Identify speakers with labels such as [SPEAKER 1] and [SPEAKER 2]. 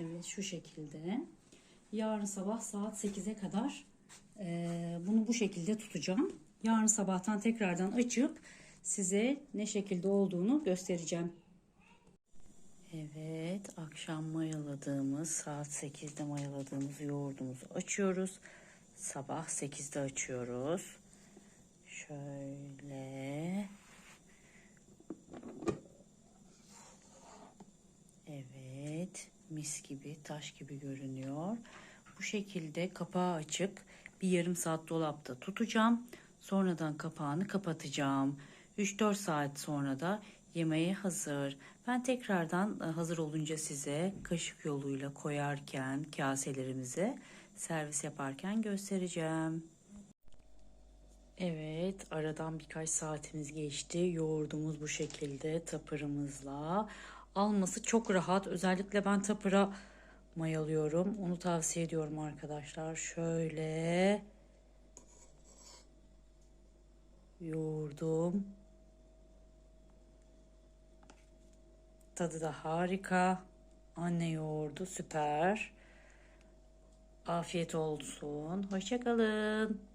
[SPEAKER 1] Evet şu şekilde. Yarın sabah saat 8'e kadar eee, bunu bu şekilde tutacağım. Yarın sabahtan tekrardan açıp size ne şekilde olduğunu göstereceğim. Evet, akşam mayaladığımız, saat 8'de mayaladığımız yoğurdumuzu açıyoruz. Sabah 8'de açıyoruz. Şöyle. Evet, mis gibi, taş gibi görünüyor. Bu şekilde kapağı açık bir yarım saat dolapta tutacağım. Sonradan kapağını kapatacağım. 3-4 saat sonra da yemeğe hazır. Ben tekrardan e, hazır olunca size kaşık yoluyla koyarken kaselerimize servis yaparken göstereceğim. Evet, aradan birkaç saatimiz geçti. Yoğurdumuz bu şekilde tapırımızla. Alması çok rahat. Özellikle ben tapıra mayalıyorum. Onu tavsiye ediyorum arkadaşlar. Şöyle yoğurdum. Tadı da harika. Anne yoğurdu süper. Afiyet olsun. Hoşçakalın.